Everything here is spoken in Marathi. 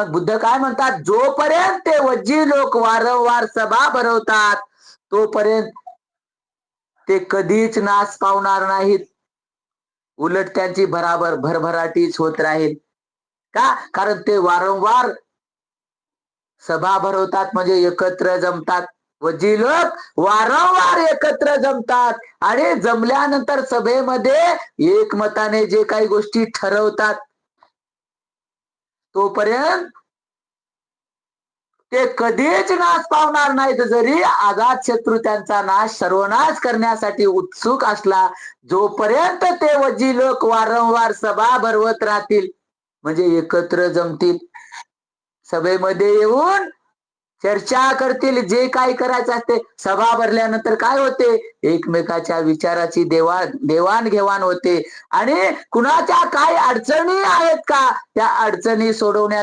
मग बुद्ध काय म्हणतात? जोपर्यंत ते वज्जी लोक वारंवार सभा भरवतात तोपर्यंत ते कधीच नाश पावणार नाहीत. उलट त्यांची भराभर भरभराटीच होत राहील. का? कारण ते वारंवार सभा भरवतात म्हणजे एकत्र जमतात. व जी लोक वारंवार एकत्र जमतात आणि जमल्यानंतर सभेमध्ये एकमताने जे काही गोष्टी ठरवतात तोपर्यंत ते कधीच नाश पावणार नाहीत. जरी आघात शत्रू त्यांचा नाश सर्वनाश करण्यासाठी उत्सुक असला जोपर्यंत ते वजी लोक वारंवार सभा भरवत राहतील म्हणजे एकत्र जमतील सभेमध्ये येऊन चर्चा करतील जे काय करायचं असते सभा भरल्यानंतर काय होते? एकमेकाच्या विचाराची देवाण देवाणघेवाण होते. आणि कुणाच्या काय अडचणी आहेत का? त्या अडचणी सोडवण्यास